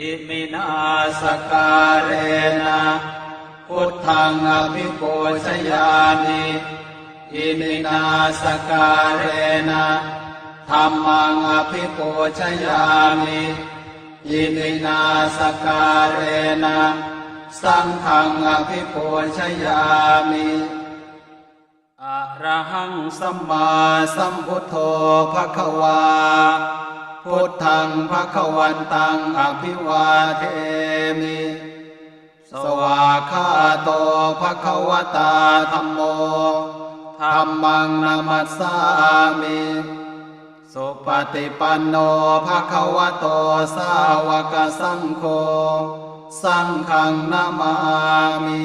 อิมินาสการเรนะพุทธังอภิปูชยามิอิมินาสการเรนะธรรมังอภิปูชยามิอิมินาสการเรนะสังฆังอภิปูชยามิอะระหังสัมมาสัมพุทโธภะคะวา พุทธังภะควันตังอภิวาเทมิ สวาคาโตภะควตาธัมโมธัมมังนามัสสามิสุปฏิปันโนภะคะวะโตสาวกสังโฆ สังฆังนามามิ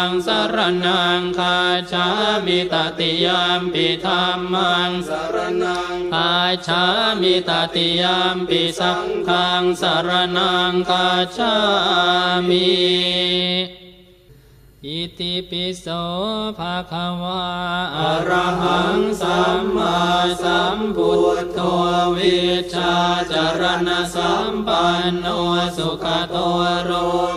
งสารนังคาชามิตติยามปิธรรมังสารนังคาชามิตติยามปิสังฆังสารนังคาชามิ อิติปิโสภะคะวะอรหังสัมมาสัมพุทโธวิชาจารณะสัมปันโนสุขโตโร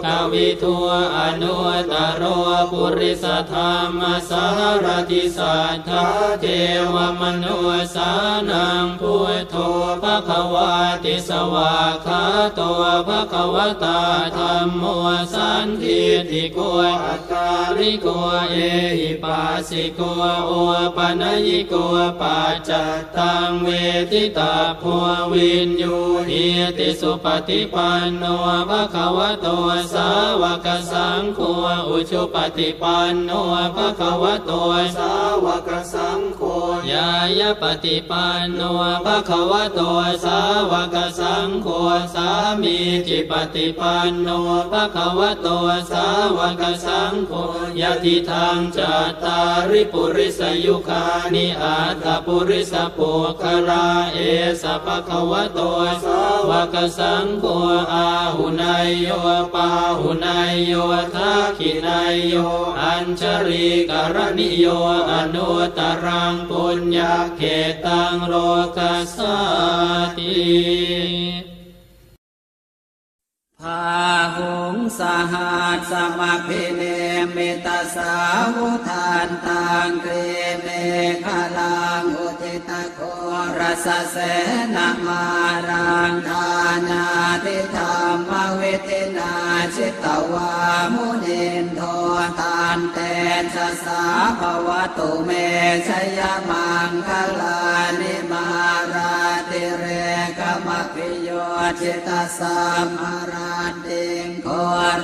กวิทัวอนุตตรโรปุริสธรรมสารติสัทธาเทวมนุสานังพุทโธภะคะวะติสวาคาโตภะคะวตาธรรมโมสันทิติโกอัตตาริโกเอหิปัสสิโกโอปนยิโกปัจจตังเวทิตาภววินยูหิติสุปฏิปันโนภะคะวะโตสาวกสังโฆอุชุปฏิปันโนภะคะวะโตสาวกสังโฆยายปฏิปันโนภะคะวะโตสาวกสังโฆสามีจิปฏิปันโนภะคะวะโตสาวกสังโฆยะติทางจัตตาริปุริสยุคานิอาตปุริสปุคลาเอสะภะคะวะโตสาวกสังโฆอาหุนายโยปาหุนายโยทักขินายโยอัญชริกรณิโยอนุตตรังปุญญาเขตังโลกัสสติ พาหงสหัสสมพิเนเมตาสาวุทานตังเกรเมฆลังอุทิตโกรสเสนามารังทานาทิธรรมเวทินาชิตวามุนินโททานเตชะสาภวตุเมชยมังคลานิมาราติเรกมพิโยจิตสัมมาราติงโค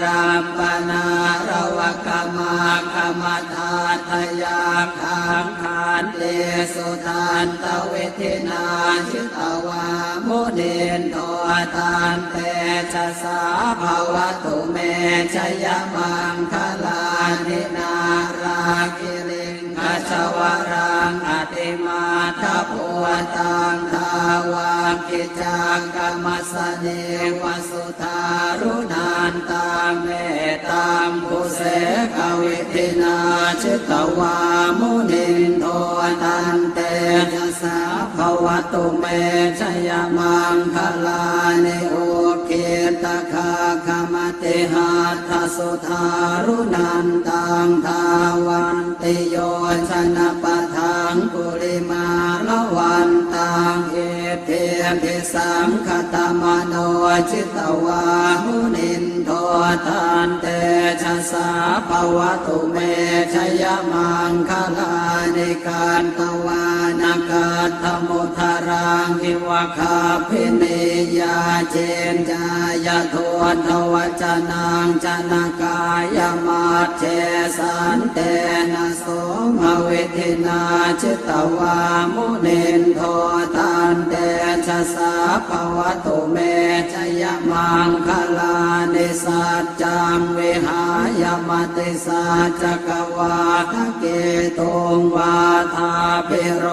รัมปนารวกมาคมทาทยาคังคานเตสุทานตเวทินาชิตวามุนินโททานเตชะสาภวตุเมชยมังคลานินาราคิริ สวรังอติมาทัพวตังทาวากิจังกรรมสเนวสุทารุนันตามเมตัมภุเสกวิตินาชิตวามุนินโทตัน จสสาภวตุเมชยมังคลานิโอเกตคาคมติหัตถสุทารุนันตังทาวันติโยชนะปะทังกุลิมาละวันตังเอเทมทิสังคตามโนจิตวามุนิน โททันเตชะสาภวตุเมชยมังคลานิการตวานากาธมุทารังอิวคาพินิยาเจนจายทวนทวจนังจนากายมาเจสันเตนะโสมเวทินาจิตวามุเนนโทตันเตชะสาภวตุเมชยมังคลานิสสัจจังเวหายมติสัจกวาทเกตุงวาทาปิโร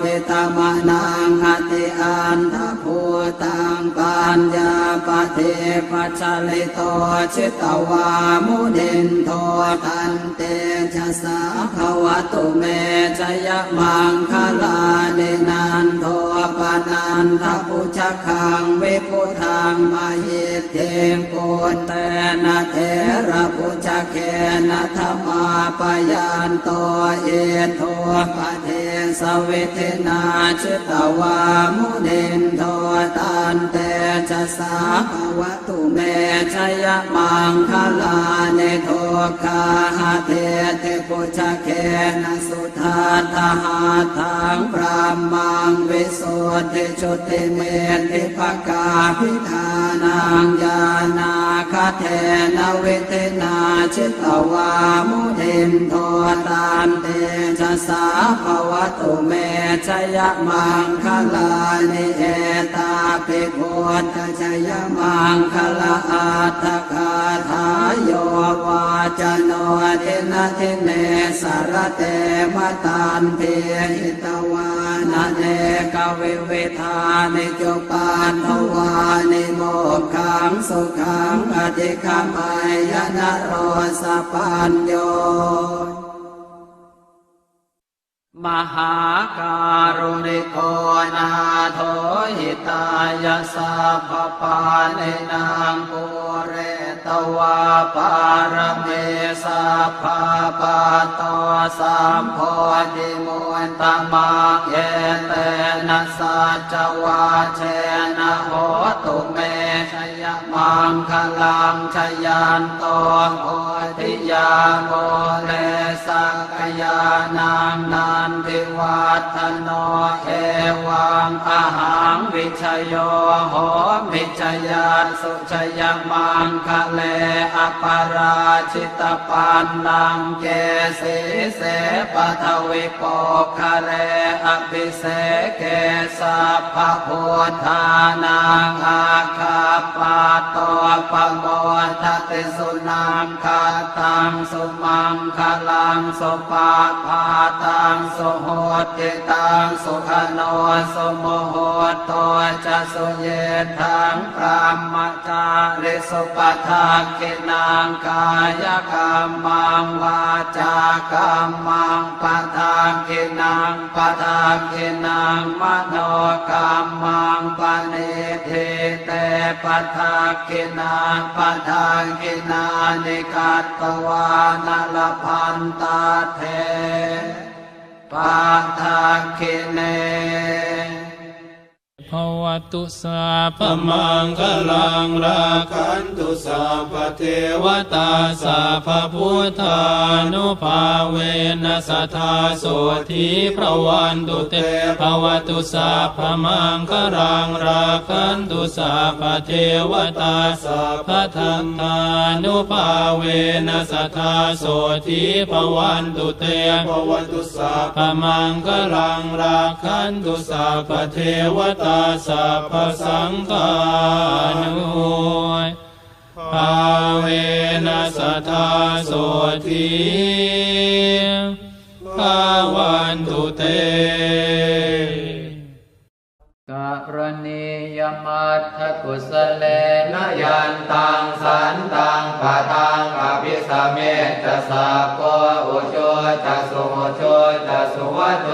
ปิตมนังอติอันทภูตังปัญญาปเทปัจลิโตชิตวามุนินโทตันเตชะสาภวตุเมชยมังคลาเนนันโทปนันทปุชคังเวปุทังมาหิเทงโกเตนะเทระปุชเคนะธรรมาปยันโตเอโทปเทสเวทนาชิตวามุนินโทตันเตชะสาภวตุเมชยมังคลาเนโทคาหเทเทปุชเคนะสุทาทหาทังพระมังวิสุทธิจุติเมติภกาพิธานังญาณาคาเทนเวทนาชิตวามุทินโทตันเตชะสาภวตุเมชยมังคลานิเอตาปิโก ตชยมังคลาอัตถคาทายโยวาจโนเทนะเทเนสารเตมตันเทหิตวานะเนกเวเวทานิจุปานทวานิโมกขังสุขังอธิคามายนโรสปัญโย มหาการุณิโกนาโทหิตายาสัพพปาเนนางปุเรตวาปารเมสัพพะปะโตสัมโพธิมุนตมังเยเตนะสัจวาเชนะโหตุเมชยมังคลังชยันโตโพธิยาโมเล กยานังนันทิวัฒโนเอวังอาหังวิชโยโหมิชยาสุชยมังคะเลอปาราชิตปันนังเกสีเสปะทวิปคะเลอภิเสเกสัพพะโพธานังอาคาปาโตปะโมทติสุนังคาตังสุมังคลังสุปาพาตังสุโหติตังสุขโนสุโมโหโตจะสุเยทังพรหมจาริสุปทักขินังกายกรรมังวาจากรรมังปทักขินังปทักขินังมโนกรรมังปณิทิเตปทักขินังปทักขินานิกัตตวานลพันตาเทปาทาคิเนภ วตุสาพมังคลังราคันตุสาพเทวตาสาพพุทธานุภาเวนัสทธาโสธีพระวันตุเตภวตุสาพมังคลังราคันตุสาพเทวตาสาพทัตตานุภาเวนัสทธาโสธีพระวันตุเตภวตุสาพมังคลังราคันตุสาพเทวตาสัพพสังฆานุภาเวนัสทธาโสธีภาวันตุเตกรณียมัตถกุสเลนยันตังสันตังปะตังอภิสเมจะสัพโกอุโชจะสุโมโชจะสุวัตโต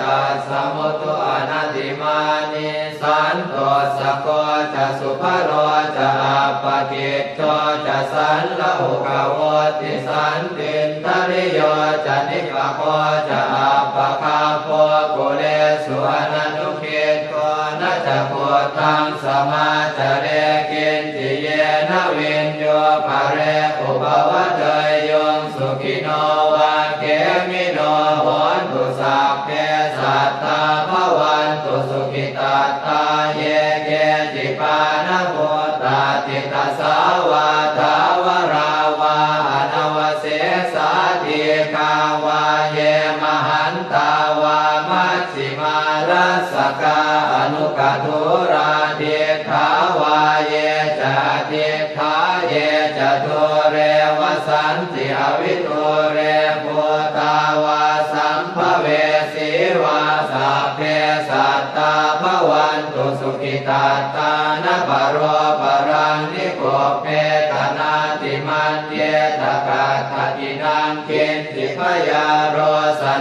จะสมุตุ สะโกจะสุภโรจะอัปกิจโตจะสันละหุกาวติสันตินทริโยจะนิกะโคจะอัปคาโพกุเลสุอนันุเกโกนะจะพุทธังสมาจาขิ ตาติตาสาวาทาวราวาอนวเสสาธิกาวาเยมหันตาวามัชิมารัสกาอนุกทุราเดทาวาเยจะเดทาเยจะทุเรวสันติอวิทุเรภูตาวาสัมภเวสีวาสัพเพสัตตาภวันตุสุขิตาตานปโรปรั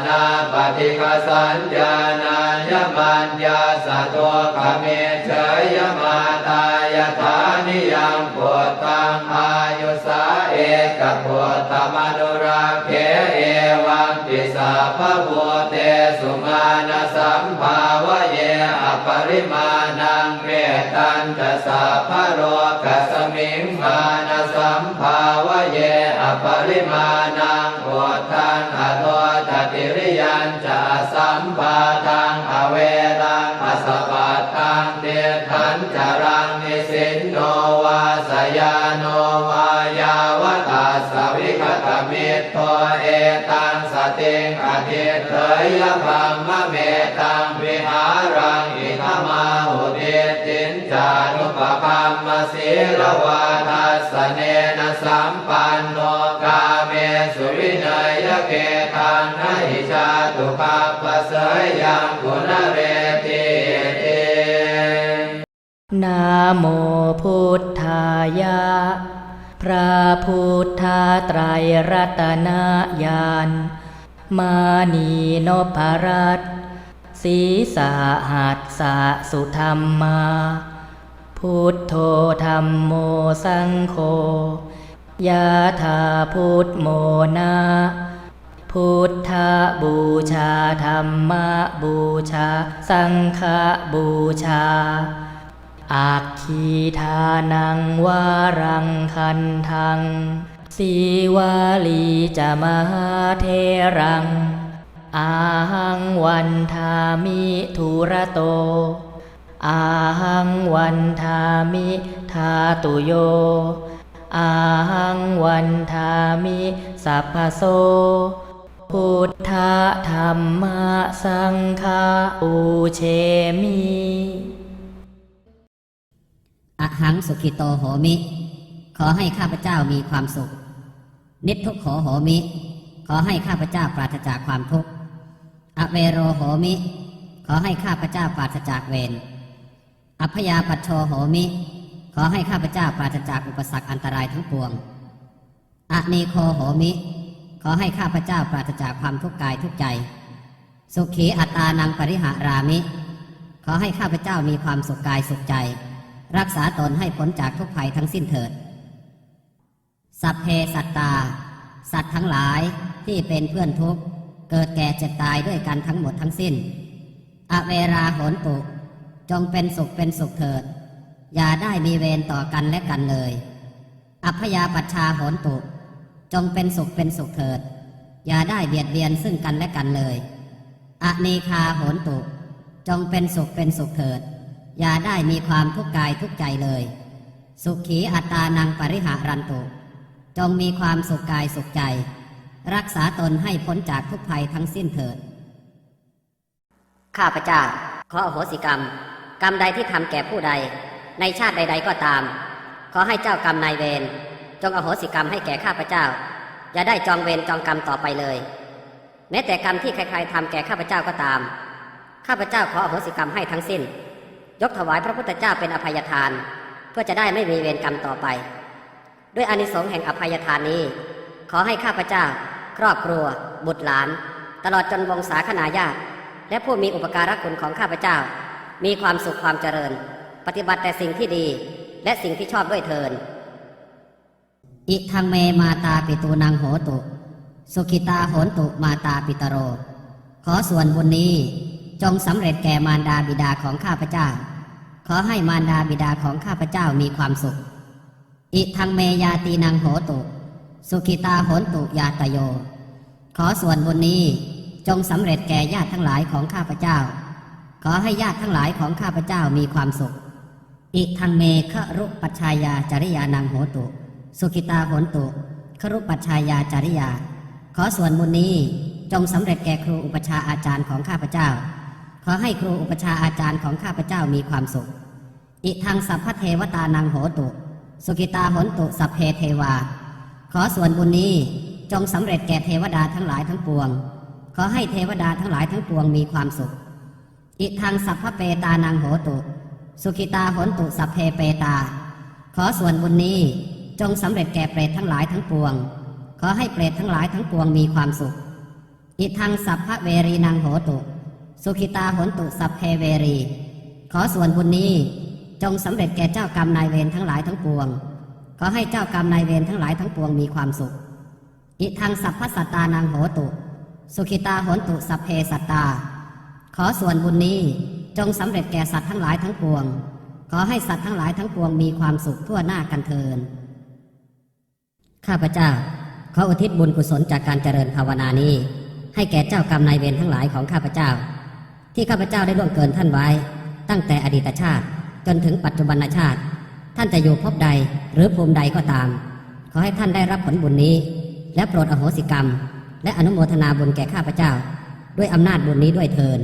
นาปฏิคสัญญานายมันยาสะตัวขเมเฉยมาตายฐานิยังปวดตังอายุสาเอกปวดตมนุราเคเอวังติสาพพุเตสุมาณสัมภาวะเยอปริมาณังเวตันจะสาพโรกัสมิงมาณสัมภาวะเยอปริมาณังโอทัน สยาโนวายาวตาสวิคตมิตโตเอตังสติงอธิเถยพัมมะเมตังวิหารังอิทมาหุเดตินจานุปคัมมศีลวาทัสสเนนะสัมปันโนกาเมสุวินัยเกทังนหิชาตุปปะเสยยังกุณเร นะโมพุทธายะ พระพุทธไตรรัตนญาณมานีนพรัตศีสาหัสสะสุธรรมา พุทโธธรรมโมสังโฆยะธาพุทโมนาพุทธบูชาธรรมบูชา สังฆบูชา อักขีทานังวารังคันทัง สีวาลีจะมหาเทรัง อาหังวันทามิทุระโต อาหังวันทามิทาตุโย อาหังวันทามิสัพพโสพุทธธรรมสังฆาอุเชมิ อหังสุขิโตโหมิ ขอให้ข้าพเจ้ามีความสุข นิพทุกโขโหมิ ขอให้ข้าพเจ้าปราศจากความทุกข์ อเวโรโหมิ ขอให้ข้าพเจ้าปราศจากเวร อัพยาปัชโชโหมิ ขอให้ข้าพเจ้าปราศจากอุปสรรคอันตรายทั้งปวงอะนีโคโหมิ ขอให้ข้าพเจ้าปราศจากความทุกข์กายทุกใจ สุขีอัตานังปริหารามิ ขอให้ข้าพเจ้ามีความสุขกายสุขใจ รักษาตนให้พ้นจากทุกภัยทั้งสิ้นเถิด สัพเพสัตตา สัตว์ทั้งหลายที่เป็นเพื่อนทุกข์ เกิดแก่เจ็บตายด้วยกันทั้งหมดทั้งสิ้น อเวราโหนตุ จงเป็นสุขเป็นสุขเถิด อย่าได้มีเวรต่อกันและกันเลย อัพยาปัชชาโหนตุ จงเป็นสุขเป็นสุขเถิด อย่าได้เบียดเบียนซึ่งกันและกันเลย อเนคาโหนตุ จงเป็นสุขเป็นสุขเถิด อย่าได้มีความทุกข์กายทุกใจเลย สุขีอัตตานังปริหารันตุ จงมีความสุขกายสุขใจ รักษาตนให้พ้นจากทุกภัยทั้งสิ้นเถิด ข้าพเจ้าขออโหสิกรรม กรรมใดที่ทำแก่ผู้ใด ในชาติใด ๆ ก็ตาม ขอให้เจ้ากรรมนายเวรจงอโหสิกรรมให้แก่ข้าพเจ้า อย่าได้จองเวรจองกรรมต่อไปเลย แม้แต่กรรมที่ใครๆทำแก่ข้าพเจ้าก็ตาม ข้าพเจ้าขออโหสิกรรมให้ทั้งสิ้น ยกถวายพระพุทธเจ้าเป็นอภัยทาน เพื่อจะได้ไม่มีเวรกรรมต่อไป ด้วยอานิสงส์แห่งอภัยทานนี้ ขอให้ข้าพเจ้า ครอบครัว บุตรหลาน ตลอดจนวงศาคณาญาติและผู้มีอุปการะคุณของข้าพเจ้า มีความสุขความเจริญ ปฏิบัติแต่สิ่งที่ดี และสิ่งที่ชอบด้วยเทินอิทังเมมาตาปิตูนังโหตุ สุขิตาโหนตุมาตาปิตโร ขอส่วนบุญนี้ จงสำเร็จแก่มารดาบิดาของข้าพเจ้า ขอให้มารดาบิดาของข้าพเจ้ามีความสุข อิทังเมยาตีนังโหตุ สุขิตาโหนตุยาตโย ขอส่วนบุญนี้จงสำเร็จแก่ญาติทั้งหลายของข้าพเจ้า ขอให้ญาติทั้งหลายของข้าพเจ้ามีความสุข อิทังเมฆรุปัชชายาจริยานังโหตุ สุขิตาโหนตุครุปัชชายาจริยา ขอส่วนบุญนี้จงสำเร็จแก่ครูอุปชาอาจารย์ของข้าพเจ้า ขอให้ครูอุปชาอาจารย์ของข้าพเจ้ามีความสุข อิทังสัพพเทวตานังโหตุ สุขิตาโหนตุสัพเพเทวา ขอส่วนบุญนี้จงสำเร็จแก่เทวดาทั้งหลายทั้งปวง ขอให้เทวดาทั้งหลายทั้งปวงมีความสุข อิทังสัพพเปตานังโหตุ สุขิตาโหนตุสัพเพเปตา ขอส่วนบุญนี้จงสำเร็จแก่เปรตทั้งหลายทั้งปวง ขอให้เปรตทั้งหลายทั้งปวงมีความสุข อิทังสัพพเวรีนังโหตุ สุขิตาโหนตุสัพเพเวรี ขอส่วนบุญนี้จงสำเร็จแก่เจ้ากรรมนายเวรทั้งหลายทั้งปวง ขอให้เจ้ากรรมนายเวรทั้งหลายทั้งปวงมีความสุข อิทังสัพพสัตตานังโหตุ สุขิตาโหนตุสัพเพสัตตา ขอส่วนบุญนี้จงสำเร็จแก่สัตว์ทั้งหลายทั้งปวง ขอให้สัตว์ทั้งหลายทั้งปวงมีความสุขทั่วหน้ากันเทินข้าพเจ้าขออุทิศบุญกุศลจากการเจริญภาวนานี้ ให้แก่เจ้ากรรมนายเวรทั้งหลายของข้าพเจ้า ที่ข้าพเจ้าได้ล่วงเกินท่านไว้ ตั้งแต่อดีตชาติ จนถึงปัจจุบันชาติ ท่านจะอยู่พบใดหรือภูมิใดก็ตาม ขอให้ท่านได้รับผลบุญนี้ และโปรดอโหสิกรรม และอนุโมทนาบุญแก่ข้าพเจ้า ด้วยอำนาจบุญนี้ด้วยเทิน